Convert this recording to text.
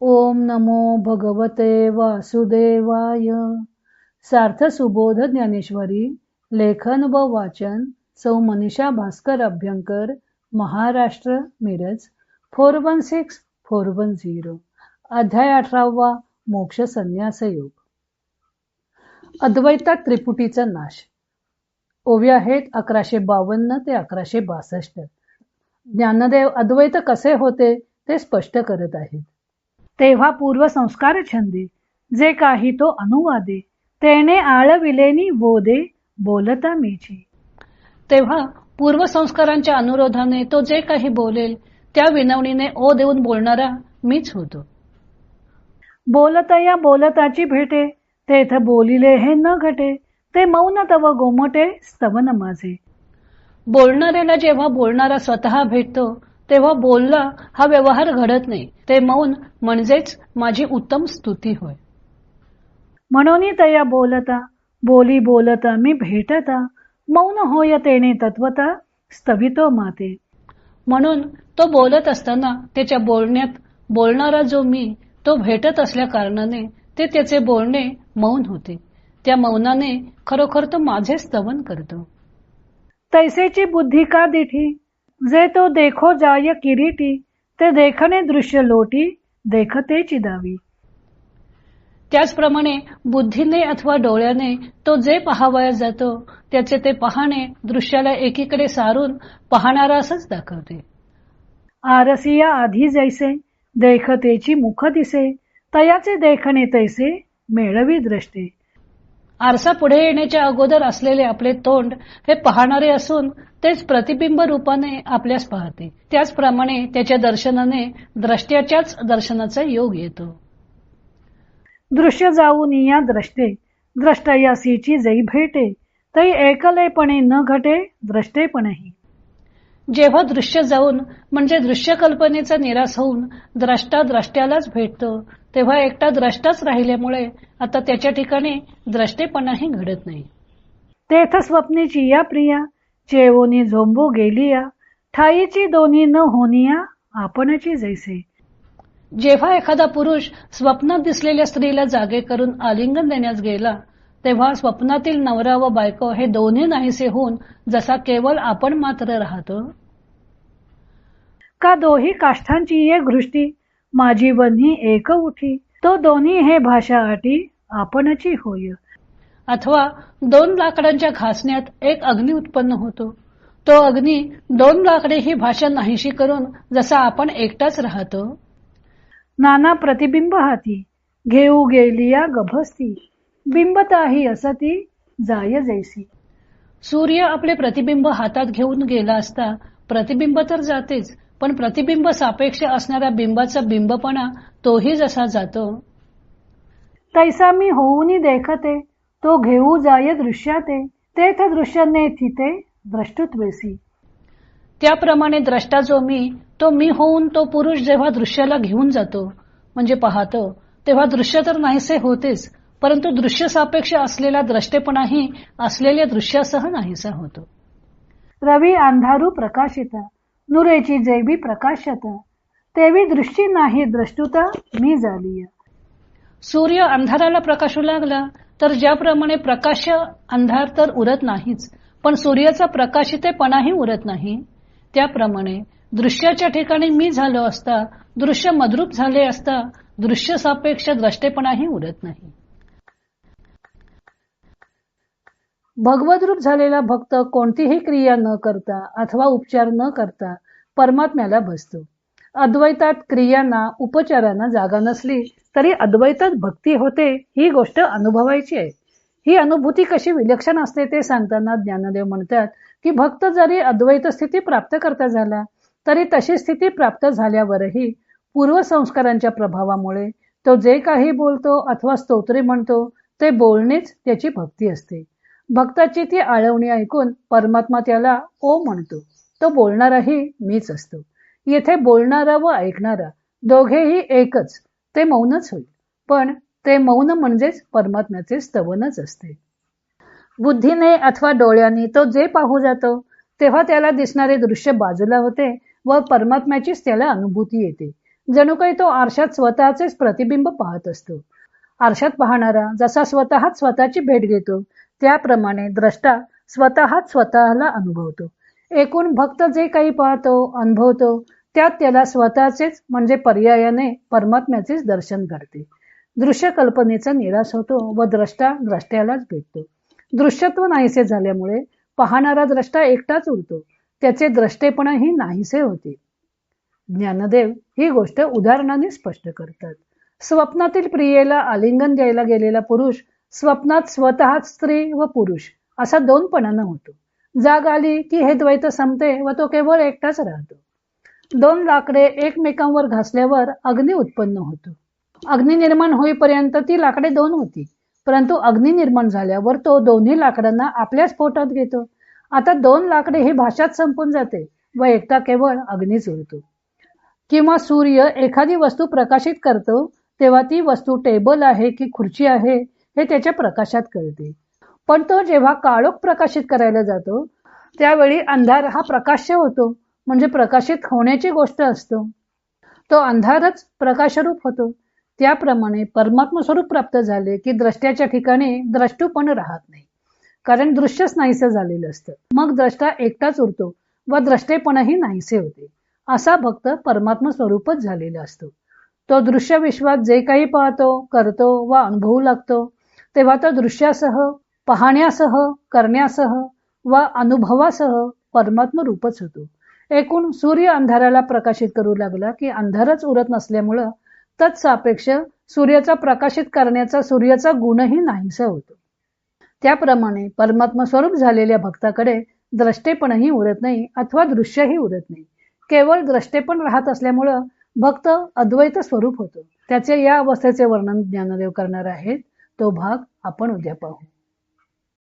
ओम नमो भगवते वासुदेवाय. सार्थ सुबोध ज्ञानेश्वरी लेखन व वाचन सौ Manisha Bhaskar Abhyankar Maharashtra Miraj four one six four one zero. अध्याय अठरावा मोक्ष संन्यास योग अद्वैतात त्रिपुटीचा नाश. ओवी आहेत अकराशे बावन्न ते अकराशे बासष्ट. ज्ञानदेव अद्वैत कसे होते ते स्पष्ट करत आहेत. तेव्हा पूर्व संस्कार छंदी. जे काही तो अनुवादे तेने आळविलेनी वोदे बोलता मीची. तेव्हा पूर्व संस्कारांच्या अनुरोधाने तो जे काही बोलेल त्या विनवणीने ओ देऊन बोलणारा मीच होतो. बोलता या बोलताची भेटे तेथ बोलिले हे न घटे ते मौन तव गोमटे स्तवन माझे. बोलणाऱ्याला जेव्हा बोलणारा स्वतः भेटतो तेव्हा बोलला हा व्यवहार घडत नाही. ते मौन म्हणजेच माझी उत्तम स्तुती होय. म्हणून तया बोलता बोली बोलता मी भेटता मौन होय तेने तत्वता स्तवितो माते. म्हणून तो बोलत असताना त्याच्या बोलण्यात बोलणारा जो मी तो भेटत असल्या कारणाने ते त्याचे बोलणे मौन होते. त्या मौनाने खरोखर तो माझे स्तवन करतो. तैसेची बुद्धी का दिठी? जे तो देखो जाय किरीटी ते देखणे दृश्य लोटी देखते चिदावी. त्याचप्रमाणे बुद्धीने अथवा डोळ्याने तो जे पहावया जातो त्याचे ते पाहणे दृश्याला एकीकडे सारून पाहणारा असच दाखवते. आरसिया आधी जैसे देखतेची मुख दिसे तयाचे देखणे तैसे मेळवी दृष्टे. आरसा पुढे येण्याच्या अगोदर असलेले आपले तोंड हे पाहणारे असून तेच प्रतिबिंब रूपाने आपल्यास पाहते. त्याचप्रमाणे त्याच्या दर्शनाने द्रष्ट्याच्याच दर्शनाचा योग येतो. दृश्य जाऊन या द्रष्टे द्रष्टयासीची जई भेटे तई एकलेपणे न घटे द्रष्टेपणही. जेव्हा दृश्य जाऊन म्हणजे दृश्य कल्पनेचा निराश होऊन द्रष्टा द्रष्ट्यालाच भेटतो तेव्हा एकटा द्रष्टाच राहिल्यामुळे आता त्याच्या ठिकाणी द्रष्टेपणाही घडत नाही. तेथ स्वप्नीची या प्रिया चेवोनी झोंबो गेलिया ठाईची दोन्ही न होनिया आपणची जैसे. जेव्हा एखादा पुरुष स्वप्नात दिसलेल्या स्त्रीला जागे करून आलिंगन देण्यास गेला तेव्हा स्वप्नातील नवरा व बायको हे दोन्ही नाहीसे होऊन जसा केवळ आपण मात्र राहतो. का दोही काष्ठांची एक घृष्टी माझी वन्ही एक उठी. तो दोन्ही हे भाषा आटी आपणची होय. अथवा दोन लाकडांच्या घासण्यात एक अग्नी उत्पन्न होतो. तो अग्नी दोन लाकडे ही भाषा नाहीशी करून जसा आपण एकटाच राहतो. नाना प्रतिबिंब हाती. घेऊ गेलिया गभस्ती. बिंबताही असती जाय जैसी. सूर्य आपले प्रतिबिंब हातात घेऊन गेला असता प्रतिबिंब तर जातेच पण प्रतिबिंब सापेक्ष असणाऱ्या बिंबाचा बिंबपणा तोही जसा जातो. तैसा मी होऊनी देखते तो घेऊ जाय दृश्याते तेथ दृश्याने थिते द्रष्टुत्वेसी त्याप्रमाणे द्रष्टा जो मी तो मी होऊन तो पुरुष जेव्हा दृश्याला घेऊन जातो म्हणजे पाहतो तेव्हा दृश्य तर नाहीसे होतेच परंतु दृश्य सापेक्ष असलेला द्रष्टेपणाही असलेल्या दृश्यासह नाहीसा होतो. रवी अंधारू प्रकाशित नुरेची जैवी प्रकाशत तेवी दृष्टी नाही द्रष्टुता मी झाली सूर्य अंधाराला प्रकाशू लागला तर ज्याप्रमाणे प्रकाश अंधार तर उरत नाहीच पण सूर्याचा प्रकाशितेपणाही उरत नाही. त्याप्रमाणे दृश्याच्या ठिकाणी मी झालो असता दृश्य मद्रूप झाले असता दृश्य सापेक्ष द्रष्टेपणाही उरत नाही. भगवद्रूप झालेला भक्त कोणतीही क्रिया न करता अथवा उपचार न करता परमात्म्याला बसतो. अद्वैतात क्रियांना उपचारांना जागा नसली तरी अद्वैतात भक्ती होते ही गोष्ट अनुभवायची आहे. ही अनुभूती कशी विलक्षण असते ते सांगताना ज्ञानदेव म्हणतात की भक्त जरी अद्वैत स्थिती प्राप्त करता झाला तरी तशी स्थिती प्राप्त झाल्यावरही पूर्वसंस्कारांच्या प्रभावामुळे तो जे काही बोलतो अथवा स्तोत्रे म्हणतो ते बोलणेच त्याची भक्ती असते. भक्ताची ती आळवणी ऐकून परमात्मा त्याला ओ म्हणतो. तो बोलणाराही मीच असतो. येथे बोलणारा व ऐकणारा दोघेही एकच ते मौनच होईल. पण ते मौन म्हणजेच परमात्म्याचे स्तवनच असते. बुद्धीने अथवा डोळ्यांनी तो जे पाहू जातो तेव्हा त्याला दिसणारे दृश्य बाजूला होते व परमात्म्याचीच त्याला अनुभूती येते. जणू काही तो आरशात स्वतःचेच प्रतिबिंब पाहत असतो. आरशात पाहणारा जसा स्वतःच स्वतःची भेट घेतो त्याप्रमाणे द्रष्टा स्वतःच स्वतःला अनुभवतो. एकूण भक्त जे काही पाहतो अनुभवतो त्यात त्याला स्वतःचेच म्हणजे पर्यायाने परमात्म्याचेच दर्शन करते. दृश्य कल्पनेचा निराश होतो व द्रष्टा द्रष्ट्यालाच भेटतो. दृश्यत्व नाहीसे झाल्यामुळे पाहणारा द्रष्टा एकटाच उरतो त्याचे द्रष्टेपणही नाहीसे होते. ज्ञानदेव ही गोष्ट उदाहरणाने स्पष्ट करतात. स्वप्नातील प्रियेला आलिंगन द्यायला गेलेला पुरुष स्वप्नात स्वतः स्त्री व पुरुष असा दोनपणानं होतो. जाग आली की हे द्वैत संपते व तो केवळ एकटाच राहतो. दोन लाकडे एकमेकांवर घासल्यावर अग्नी उत्पन्न होतो. अग्नी निर्माण होईपर्यंत ती लाकडे दोन होती परंतु अग्नी निर्माण झाल्यावर तो दोन्ही लाकडांना आपल्याच पोटात घेतो. आता दोन लाकडे ही भाषात संपून जाते व एकटा केवळ अग्नीच उरतो किंवा सूर्य एखादी वस्तू प्रकाशित करतो तेव्हा ती वस्तू टेबल आहे की खुर्ची आहे हे त्याच्या प्रकाशात कळते. पण तो जेव्हा काळोख प्रकाशित करायला जातो त्यावेळी अंधार हा प्रकाश्य होतो म्हणजे प्रकाशित होण्याची गोष्ट असतो. तो अंधारच प्रकाशरूप होतो. त्याप्रमाणे परमात्म स्वरूप प्राप्त झाले की द्रष्ट्याच्या ठिकाणी द्रष्टूपण राहत नाही. कारण दृश्यच नाहीसं झालेलं असतं. मग द्रष्टा एकटाच उरतो व द्रष्टेपणही नाहीसे होते. असा भक्त परमात्म स्वरूपच झालेला असतो. तो दृश्य विश्वात जे काही पाहतो करतो व अनुभवू लागतो तेव्हा तो दृश्यासह पाहण्यासह करण्यासह व अनुभवासह परमात्म रूपच होतो. एकूण सूर्य अंधाराला प्रकाशित करू लागला की अंधारच उरत नसल्यामुळं तत्सापेक्ष सूर्याचा प्रकाशित करण्याचा सूर्याचा गुणही नाहीसा होतो. त्याप्रमाणे परमात्मा स्वरूप झालेल्या भक्ताकडे द्रष्टेपणही उरत नाही अथवा दृश्यही उरत नाही. केवळ द्रष्टेपण राहत असल्यामुळं भक्त अद्वैत स्वरूप होतो. त्याचे या अवस्थेचे वर्णन ज्ञानदेव करणार आहेत. तो भाग आपण उद्या पाहू.